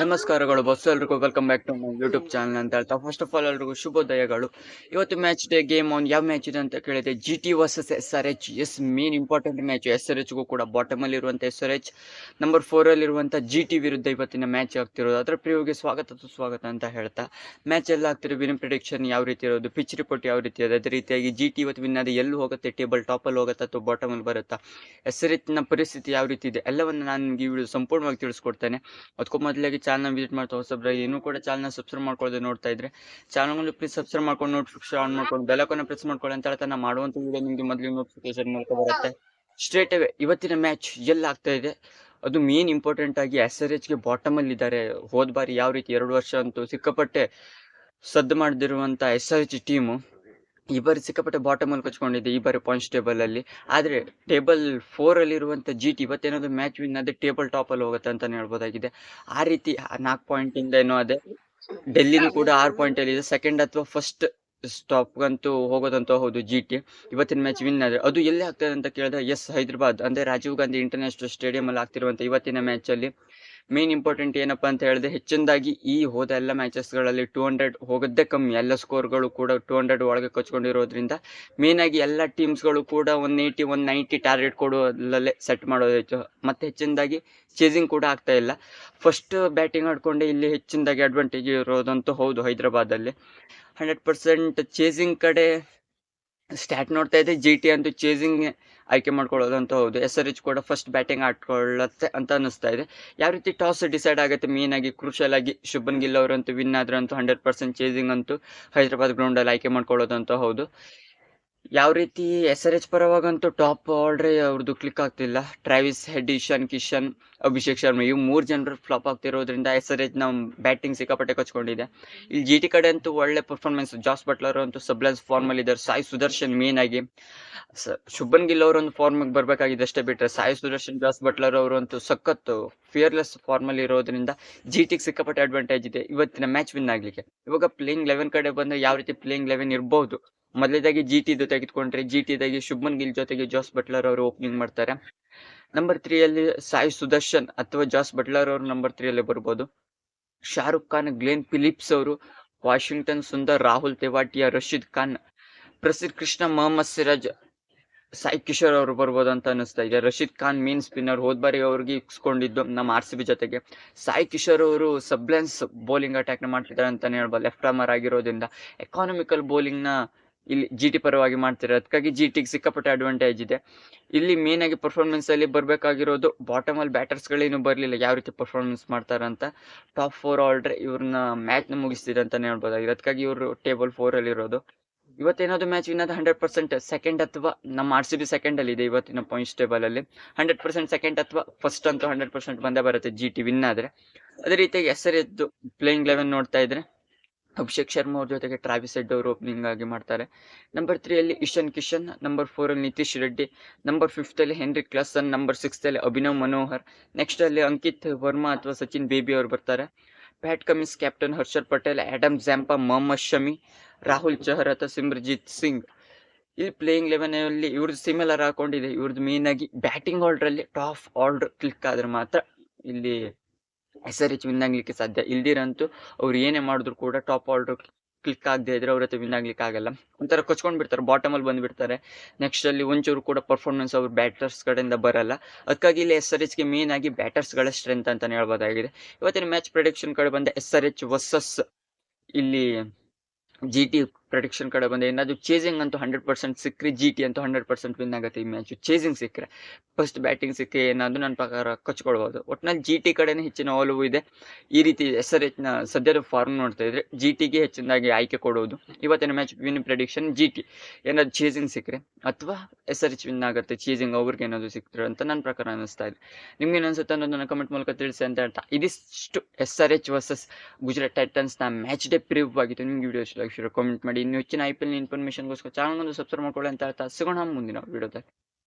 ನಮಸ್ಕಾರಗಳು ಬಸ್ ಎಲ್ರಿಗೂ welcome back to my YouTube channel ಅಂತ ಹೇಳ್ತಾ. ಫಸ್ಟ್ ಆಫ್ ಆಲ್ ಎಲ್ರಿಗೂ ಶುಭೋದಯಗಳು. ಇವತ್ತು ಮ್ಯಾಚ್ ಡೇ ಗೇಮ್ ಆನ್ ಯಾವ ಮ್ಯಾಚ್ ಇದೆ ಅಂತ ಕೇಳಿದೆ G T versus S R H S main important match S R ಎಚ್ಗೂ ಕೂಡ ಬಾಟಮಲ್ಲಿ ಇರುವಂಥ ಎಸ್ ಆರ್ ಎಚ್ ನಂಬರ್ ಫೋರಲ್ಲಿರುವಂಥ ಜಿ ಟಿ ವಿರುದ್ಧ ಇವತ್ತಿನ ಮ್ಯಾಚ್ ಆಗ್ತಿರೋದು. ಅದರ ಪ್ರಿಯೋಗೆ ಸ್ವಾಗತ ಸುಸ್ವಾಗತ ಅಂತ ಹೇಳ್ತಾ. ಮ್ಯಾಚ್ ಎಲ್ಲ ಆಗ್ತಿರೋ ವಿನ್ ಪ್ರಿಡಿಕ್ಷನ್ ಯಾವ ರೀತಿ ಇರೋದು ಪಿಚ್ ರಿಪೋರ್ಟ್ ಯಾವ ರೀತಿ ಇದೆ ಅದೇ ರೀತಿಯಾಗಿ ಜಿ ಟಿ ಇವತ್ತು ವಿನ್ ಅದು ಎಲ್ಲಿ ಹೋಗುತ್ತೆ ಟೇಬಲ್ ಟಾಪಲ್ಲಿ ಹೋಗುತ್ತಾ ಅಥವಾ ಬಾಟಮಲ್ಲಿ ಬರುತ್ತಾ ಎಸ್ ಆರ್ ಎಚ್ನ ಪರಿಸ್ಥಿತಿ ಯಾವ ರೀತಿ ಇದೆ, ಎಲ್ಲವನ್ನು ನಾನು ನಿಮಗೆ ಈ ವಿಡಿಯೋ ಸಂಪೂರ್ಣವಾಗಿ ತಿಳಿಸ್ಕೊಡ್ತೇನೆ. ಅದಕ್ಕೂ ಮೊದಲಾಗಿ ಚಾನಲ್ ವಿಸಿಟ್ ಮಾಡ್ತಾ ಹೊಸಬ್ರೆ ಏನೂ ಕೂಡ ಚಾನಲ್ ಸಬ್ಸ್ಕ್ರೈಬ್ ಮಾಡ್ಕೊಳ್ಳೋದು ನೋಡ್ತಾ ಇದ್ರೆ ಚಾನಲ್ ಪ್ಲೀಸ್ ಸಬ್ಸ್ಕ್ರೈಬ್ ಮಾಡ್ಕೊಂಡು ನೋಟಿಫಿಕೇಶನ್ ಆನ್ ಮಾಡ್ಕೊಂಡು ಬೆಲಕನ್ನು ಪ್ರೆಸ್ ಮಾಡ್ಕೊಳ್ಳಿ ಅಂತ ಹೇಳ್ತಾ ನಾ ಮಾಡುವಂಥ ವಿಡಿಯೋ ನಿಮಗೆ ಮೊದಲು ನೋಟಿಫಿಕೇಶನ್ ಮೂಲಕ ಬರುತ್ತೆ. ಸ್ಟ್ರೇಟ್ ಅವೇ ಇವತ್ತಿನ ಮ್ಯಾಚ್ ಎಲ್ಲಿ ಆಗ್ತಾ ಇದೆ. ಅದು ಮೇನ್ ಇಂಪಾರ್ಟೆಂಟ್ ಆಗಿ ಎಸ್ ಆರ್ ಎಚ್ಗೆ ಬಾಟಮಲ್ಲಿ ಇದ್ದಾರೆ. ಹೋದ ಬಾರಿ ಯಾವ ರೀತಿ ಎರಡು ವರ್ಷ ಅಂತೂ ಸಿಕ್ಕಾಪಟ್ಟೆ ಸದ್ದು ಮಾಡದಿರುವಂಥ ಎಸ್ ಆರ್ ಎಚ್ ಟೀಮು ಈ ಬಾರಿ ಸಿಕ್ಕಾಪಟ್ಟೆ ಬಾಟಮಲ್ಲಿ ಈ ಬಾರಿ ಪಾಯಿಂಟ್ಸ್ ಟೇಬಲ್ ಅಲ್ಲಿ. ಆದ್ರೆ ಟೇಬಲ್ ಫೋರ್ ಅಲ್ಲಿ ಇರುವಂತ ಜಿ ಟಿ ಇವತ್ತೇನಾದ್ರು ಮ್ಯಾಚ್ ವಿನ್ ಅದೇ ಟೇಬಲ್ ಟಾಪ್ ಅಲ್ಲಿ ಹೋಗುತ್ತೆ ಅಂತಾನೆ ಹೇಳ್ಬೋದಾಗಿದೆ. ಆ ರೀತಿ ನಾಲ್ಕು ಪಾಯಿಂಟ್ ಇಂದ ಏನೋ ಅದೇ. ಡೆಲ್ಲಿನೂ ಕೂಡ ಆರು ಪಾಯಿಂಟ್ ಅಲ್ಲಿ ಇದೆ. ಸೆಕೆಂಡ್ ಅಥವಾ ಫಸ್ಟ್ ಸ್ಟಾಪ್ಗಂತೂ ಹೋಗೋದಂತ ಹೌದು ಜಿ ಟಿ ಇವತ್ತಿನ ಮ್ಯಾಚ್ ವಿನ್ ಆದರೆ. ಅದು ಎಲ್ಲಿ ಆಗ್ತದೆ ಅಂತ ಕೇಳಿದ್ರೆ ಎಸ್ ಹೈದರಾಬಾದ್. ಅಂದ್ರೆ ರಾಜೀವ್ ಗಾಂಧಿ ಇಂಟರ್ನ್ಯಾಷನಲ್ ಸ್ಟೇಡಿಯಂ ಅಲ್ಲಿ ಆಗ್ತಿರುವಂತ ಇವತ್ತಿನ ಮ್ಯಾಚ್ ಅಲ್ಲಿ. ಮೇನ್ ಇಂಪಾರ್ಟೆಂಟ್ ಏನಪ್ಪಾ ಅಂತ ಹೇಳಿದ್ರೆ ಹೆಚ್ಚಿನದಾಗಿ ಈ ಹೋದ ಎಲ್ಲ ಮ್ಯಾಚಸ್ಗಳಲ್ಲಿ ಟೂ ಹಂಡ್ರೆಡ್ ಹೋಗೋದೇ ಕಮ್ಮಿ. ಎಲ್ಲ ಸ್ಕೋರ್ಗಳು ಕೂಡ ಟೂ ಹಂಡ್ರೆಡ್ ಒಳಗೆ ಕಚ್ಕೊಂಡಿರೋದ್ರಿಂದ ಮೇನ್ ಆಗಿ ಎಲ್ಲ ಟೀಮ್ಸ್ಗಳು ಕೂಡ one eighty one ninety target ಕೊಡೋದಲ್ಲೇ set ಮಾಡೋದಿತ್ತು ಮತ್ತೆ ಹೆಚ್ಚಿನದಾಗಿ ಚೇಸಿಂಗ್ ಕೂಡ ಆಗ್ತಾ ಇಲ್ಲ. ಫಸ್ಟ್ ಬ್ಯಾಟಿಂಗ್ ಆಡ್ಕೊಂಡೆ ಇಲ್ಲಿ ಹೆಚ್ಚಿನದಾಗಿ ಅಡ್ವಾಂಟೇಜ್ ಇರೋದಂತೂ ಹೌದು ಹೈದರಾಬಾದಲ್ಲಿ. ಹಂಡ್ರೆಡ್ ಪರ್ಸೆಂಟ್ ಚೇಸಿಂಗ್ ಕಡೆ ಸ್ಟ್ಯಾಟ್ ನೋಡ್ತಾ ಇದ್ದೆ. ಜಿ ಟಿ ಅಂತೂ ಚೇಸಿಂಗ್ ಆಯ್ಕೆ ಅಂತ ಹೌದು. ಎಸ್ ಆರ್ ಎಚ್ ಕೂಡ ಫಸ್ಟ್ ಬ್ಯಾಟಿಂಗ್ ಆಡ್ಕೊಳ್ಳುತ್ತೆ ಅಂತ ಅನ್ನಿಸ್ತಾ ಇದೆ. ಯಾವ ರೀತಿ ಟಾಸ್ ಡಿಸೈಡ್ ಆಗುತ್ತೆ? ಮೇನ್ ಆಗಿ ಕ್ರೂಷಲ್ ಆಗಿ ಶುಭನ್ ಗಿಲ್ ಅವರಂತೂ ವಿನ್ ಆದ್ರಂತೂ ಹಂಡ್ರೆಡ್ ಪರ್ಸೆಂಟ್ ಚೇಸಿಂಗ್ ಅಂತೂ ಹೈದರಾಬಾದ್ ಗ್ರೌಂಡಲ್ಲಿ ಆಯ್ಕೆ ಮಾಡ್ಕೊಳ್ಳೋದಂತ ಹೌದು. ಯಾವ ರೀತಿ ಎಸ್ ಆರ್ ಎಚ್ ಪರವಾಗಂತೂ ಟಾಪ್ ಆರ್ಡ್ರೆ ಅವ್ರದ್ದು ಕ್ಲಿಕ್ ಆಗ್ತಿಲ್ಲ. ಟ್ರಾವಿಸ್ ಹೆಡ್ ಇಶಾನ್ ಕಿಶನ್ ಅಭಿಷೇಕ್ ಶರ್ಮಾ ಇವು ಮೂರು ಜನರು ಫ್ಲಾಪ್ ಆಗ್ತಿರೋದ್ರಿಂದ ಎಸ್ ಆರ್ ಎಚ್ ನಮ್ಮ ಬ್ಯಾಟಿಂಗ್ ಸಿಕ್ಕಾಪಟ್ಟೆ ಕಚ್ಕೊಂಡಿದೆ. ಇಲ್ಲಿ ಜಿ ಟಿ ಕಡೆ ಅಂತೂ ಒಳ್ಳೆ ಪರ್ಫಾರ್ಮೆನ್ಸ್ ಜಾಸ್ ಬಟ್ಲರ್ ಅಂತೂ ಸಬ್ಲೆನ್ಸ್ ಫಾರ್ಮಲ್ಲಿ ಇದ್ದಾರೆ ಸಾಯಿ ಸುದರ್ಶನ್ ಮೇನ್ ಆಗಿ. ಶುಭನ್ ಗಿಲ್ ಅವರೊಂದು ಫಾರ್ಮಿಗೆ ಬರಬೇಕಾಗಿದೆ ಅಷ್ಟೇ ಬಿಟ್ಟರೆ ಸಾಯಿ ಸುದರ್ಶನ್ ಜಾಸ್ ಬಟ್ಲರ್ ಅವರು ಅಂತೂ ಸಖತ್ತು ಫಿಯರ್ಲೆಸ್ ಫಾರ್ಮಲ್ಲಿ ಇರೋದ್ರಿಂದ ಜಿ ಟಿಗೆ ಸಿಕ್ಕಾಪಟ್ಟೆ ಅಡ್ವಾಂಟೇಜ್ ಇದೆ. ಇವತ್ತಿನ ಮ್ಯಾಚ್ ವಿನ್ ಆಗಲಿಕ್ಕೆ. ಇವಾಗ ಪ್ಲೇಯಿಂಗ್ ಲೆವೆನ್ ಕಡೆ ಬಂದ್ರೆ ಯಾವ ರೀತಿ ಪ್ಲೇಯಿಂಗ್ ಲೆವೆನ್ ಇರಬಹುದು ಮೊದಲೇದಾಗಿ ಜಿ ಟಿದು ತೆಗೆದುಕೊಂಡ್ರೆ ಜಿ ಟಿದಾಗಿ ಶುಭ್ಮನ್ ಗಿಲ್ ಜೊತೆಗೆ ಜಾಸ್ ಬಟ್ಲರ್ ಅವರು ಓಪನಿಂಗ್ ಮಾಡ್ತಾರೆ. ನಂಬರ್ ತ್ರೀಯಲ್ಲಿ ಸಾಯಿ ಸುದರ್ಶನ್ ಅಥವಾ ಜಾಸ್ ಬಟ್ಲರ್ ಅವರು ನಂಬರ್ ತ್ರೀಯಲ್ಲಿ ಬರ್ಬೋದು. ಶಾರುಖ್ ಖಾನ್ ಗ್ಲೇನ್ ಫಿಲಿಪ್ಸ್ ಅವರು ವಾಷಿಂಗ್ಟನ್ ಸುಂದರ್ ರಾಹುಲ್ ತೆವಾಟಿಯಾ ರಶೀದ್ ಖಾನ್ ಪ್ರಸಿದ್ ಕೃಷ್ಣ ಮೊಹಮ್ಮದ್ ಸಿರಾಜ್ ಸಾಯಿ ಕಿಶೋರ್ ಅವರು ಬರ್ಬೋದು ಅಂತ ಅನಿಸ್ತಾ ಇದೆ. ರಶೀದ್ ಖಾನ್ ಮೀನ್ ಸ್ಪಿನ್ನರ್ ಹೋದ್ ಬಾರಿ ಅವ್ರಿಗೆ ಇಕ್ಸ್ಕೊಂಡಿದ್ದು ನಮ್ಮ ಆರ್ ಸಿ ಬಿ ಜೊತೆಗೆ. ಸಾಯಿ ಕಿಶೋರ್ ಅವರು ಸಬ್ಲೆನ್ಸ್ ಬೌಲಿಂಗ್ ಅಟ್ಯಾಕ್ನ ಮಾಡ್ತಿದ್ದಾರೆ ಅಂತಲೇ ಹೇಳ್ಬೋದು. ಲೆಫ್ಟ್ ಆರ್ಮರ್ ಆಗಿರೋದ್ರಿಂದ. ಎಕಾನಮಿಕಲ್ ಬೌಲಿಂಗ್ನ ಇಲ್ಲಿ ಜಿ ಟಿ ಪರವಾಗಿ ಮಾಡ್ತಾರೆ ಅದಕ್ಕಾಗಿ ಜಿ ಟಿಗೆ ಸಿಕ್ಕಾಪಟ್ಟೆ ಅಡ್ವಾಂಟೇಜ್ ಇದೆ. ಇಲ್ಲಿ ಮೇನ್ ಆಗಿ ಪರ್ಫಾರ್ಮೆನ್ಸ್ ಅಲ್ಲಿ ಬರಬೇಕಾಗಿರೋದು ಬಾಟಮ್ ಅಲ್ಲಿ ಬ್ಯಾಟರ್ಸ್ ಗಳೇನು ಬರಲಿಲ್ಲ. ಯಾವ ರೀತಿ ಪರ್ಫಾರ್ಮೆನ್ಸ್ ಮಾಡ್ತಾರಂತ ಟಾಪ್ ಫೋರ್ ಆಲ್ಡ್ರೆ ಇವ್ರನ್ನ ಮ್ಯಾಚ್ನ ಮುಗಿಸ್ತಿದೆ ಅಂತಲೇ ಹೇಳ್ಬೋದಾಗಿದೆ. ಅದಕ್ಕಾಗಿ ಇವರು ಟೇಬಲ್ ಫೋರ್ ಅಲ್ಲಿ ಇರೋದು. ಇವತ್ತೇನಾದ್ರು ಮ್ಯಾಚ್ ವಿನ್ ಆದ ಹಂಡ್ರೆಡ್ ಪರ್ಸೆಂಟ್ ಸೆಕೆಂಡ್ ಅಥವಾ ನಮ್ಮ ಆರ್ ಸಿ ಬಿ ಸೆಕೆಂಡ್ ಅಲ್ಲಿ ಇದೆ ಇವತ್ತಿನ ಪಾಯಿಂಟ್ಸ್ ಟೇಬಲ್ ಅಲ್ಲಿ. ಹಂಡ್ರೆಡ್ ಪರ್ಸೆಂಟ್ ಸೆಕೆಂಡ್ ಅಥವಾ ಫಸ್ಟ್ ಅಂತೂ ಹಂಡ್ರೆಡ್ ಪರ್ಸೆಂಟ್ ಬಂದೇ ಬರುತ್ತೆ ಜಿ ಟಿ ವಿನ್ ಆದರೆ. ಅದೇ ರೀತಿಯಾಗಿ ಹೆಸರು ಎದ್ದು ಪ್ಲೇಯಿಂಗ್ ಲೆವೆನ್ ನೋಡ್ತಾ ಇದ್ರೆ ಅಭಿಷೇಕ್ ಶರ್ಮಾ ಅವ್ರ ಜೊತೆಗೆ ಟ್ರಾವಿಸ್ ಹೆಡ್ ಅವರು ಓಪನಿಂಗ್ ಆಗಿ ಮಾಡ್ತಾರೆ. ನಂಬರ್ ತ್ರೀಯಲ್ಲಿ ಇಶಾನ್ ಕಿಶನ್ ನಂಬರ್ ಫೋರ್ ಅಲ್ಲಿ ನಿತೀಶ್ ರೆಡ್ಡಿ ನಂಬರ್ ಫಿಫ್ತಲ್ಲಿ ಹೆನ್ರಿ ಕ್ಲಾಸನ್ ನಂಬರ್ ಸಿಕ್ಸ್ತಲ್ಲಿ ಅಭಿನವ್ ಮನೋಹರ್ ನೆಕ್ಸ್ಟ್ ಅಲ್ಲಿ ಅಂಕಿತ್ ವರ್ಮಾ ಅಥವಾ ಸಚಿನ್ ಬೇಬಿ ಅವರು ಬರ್ತಾರೆ. Pat Cummins captain Harshal Patel Adam Zampa Mohammed Shami Rahul Chahar ಅಥವಾ ಸಿಮ್ರಜಿತ್ ಸಿಂಗ್ ಇಲ್ಲಿ ಪ್ಲೇಯಿಂಗ್ ಲೆವೆನಲ್ಲಿ ಇವ್ರದ್ದು ಸಿಮಿಲರ್ ಹಾಕೊಂಡಿದೆ. ಇವ್ರದ್ದು ಮೇನ್ ಆಗಿ ಬ್ಯಾಟಿಂಗ್ ಆರ್ಡ್ರಲ್ಲಿ ಟಾಪ್ ಆರ್ಡರ್ ಕ್ಲಿಕ್ ಆದರೆ ಮಾತ್ರ ಇಲ್ಲಿ ಎಸ್ ಆರ್ ಎಚ್ ವಿನ್ ಆಗಲಿಕ್ಕೆ ಸಾಧ್ಯ. ಇಲ್ದಿರಂತೂ ಅವ್ರು ಏನೇ ಮಾಡಿದ್ರು ಕೂಡ ಟಾಪ್ ಆರ್ಡರ್ ಕ್ಲಿಕ್ ಆಗದೆ ಇದ್ರೆ ಅವ್ರ ಹತ್ರ ವಿನ್ ಆಗ್ಲಿಕ್ಕೆ ಆಗಲ್ಲ. ಒಂಥರ ಕೊಚ್ಕೊಂಡು ಬಿಡ್ತಾರೆ ಬಾಟಮ್ ಅಲ್ಲಿ ಬಂದ್ಬಿಡ್ತಾರೆ. ನೆಕ್ಸ್ಟ್ ಅಲ್ಲಿ ಒಂಚೂರು ಕೂಡ ಪರ್ಫಾರ್ಮೆನ್ಸ್ ಅವ್ರ ಬ್ಯಾಟರ್ಸ್ ಕಡೆಯಿಂದ ಬರಲ್ಲ. ಅದಕ್ಕಾಗಿ ಇಲ್ಲಿ ಎಸ್ ಆರ್ ಎಚ್ಗೆ ಮೇನ್ ಆಗಿ ಬ್ಯಾಟರ್ಸ್ಗಳ ಸ್ಟ್ರೆಂತ್ ಅಂತಲೇ ಹೇಳ್ಬೋದಾಗಿದೆ. ಇವತ್ತಿನ ಮ್ಯಾಚ್ ಪ್ರೊಡಕ್ಷನ್ ಕಡೆ ಬಂದ ಎಸ್ ಆರ್ ಎಚ್ ವರ್ಸಸ್ ಇಲ್ಲಿ ಜಿ ಟಿ ಪ್ರೊಡಿಕ್ಷನ್ ಕಡೆ ಬಂದೆ. ಏನಾದರೂ ಚೇಸಿಂಗ್ ಅಂತೂ ಹಂಡ್ರೆಡ್ ಪರ್ಸೆಂಟ್ ಸಿಕ್ಕರೆ ಜಿ ಟಿ ಅಂತೂ ಹಂಡ್ರೆಡ್ ಪರ್ಸೆಂಟ್ ವಿನ್ ಆಗುತ್ತೆ ಈ ಮ್ಯಾಚು ಚೇಸಿಂಗ್ ಸಿಕ್ಕರೆ ಫಸ್ಟ್ ಬ್ಯಾಟಿಂಗ್ ಸಿಕ್ಕರೆ, ಏನಾದರೂ ನನ್ನ ಪ್ರಕಾರ ಕಚ್ಕೊಳ್ಬೋದು. ಒಟ್ಟಿನಲ್ಲಿ ಜಿ ಟಿ ಕಡೆನೇ ಹೆಚ್ಚಿನ ಒಲವು ಇದೆ. ಈ ರೀತಿ ಎಸ್ ಆರ್ ಎಚ್ನ ಸದ್ಯದ ಫಾರ್ಮ್ ನೋಡ್ತಾ ಇದ್ರೆ ಜಿ ಟಿಗೆ ಹೆಚ್ಚಿನದಾಗಿ ಆಯ್ಕೆ ಕೊಡೋದು. ಇವತ್ತಿನ match win prediction G T ಏನಾದ್ರು ಚೇಸಿಂಗ್ ಸಿಕ್ಕರೆ ಅಥವಾ ಎಸ್ ಆರ್ ಎಚ್ ವಿನ್ ಆಗುತ್ತೆ ಚೇಸಿಂಗ್ ಅವ್ರಿಗೆ ಏನಾದರೂ ಸಿಕ್ತಾರೆ ಅಂತ ನನ್ನ ಪ್ರಕಾರ ಅನ್ನಿಸ್ತಾ ಇದೆ. ನಿಮ್ಗೆ ಅನ್ಸುತ್ತೆ ಅನ್ನೋದನ್ನ ಕಮೆಂಟ್ ಮೂಲಕ ತಿಳಿಸಿ ಅಂತ ಹೇಳ್ತಾ, ಇದಿಷ್ಟು S R H versus Gujarat ಟೈಟನ್ಸ್ನ match day preview ಆಗಿತ್ತು. ನಿಮ್ಗೆ ವಿಡಿಯೋ ಇಷ್ಟ ಕಾಮೆಂಟ್ ಮಾಡಿ. ಇನ್ನು ಹೆಚ್ಚಿನ ಐ ಪಿ ಎಲ್ ಇನ್ಫಾರ್ಮೇಷನ್ಗೋಸ್ಕರ ಚಾನಲ್ ಒಂದು ಸಬ್ಸ್ಕ್ರೈಬ್ ಮಾಡ್ಕೊಳ್ಳಿ ಅಂತ ಹೇಳ್ತಾ ಸಿಗೋಣ ಮುಂದಿನ ವಿಡಿಯೋದಲ್ಲಿ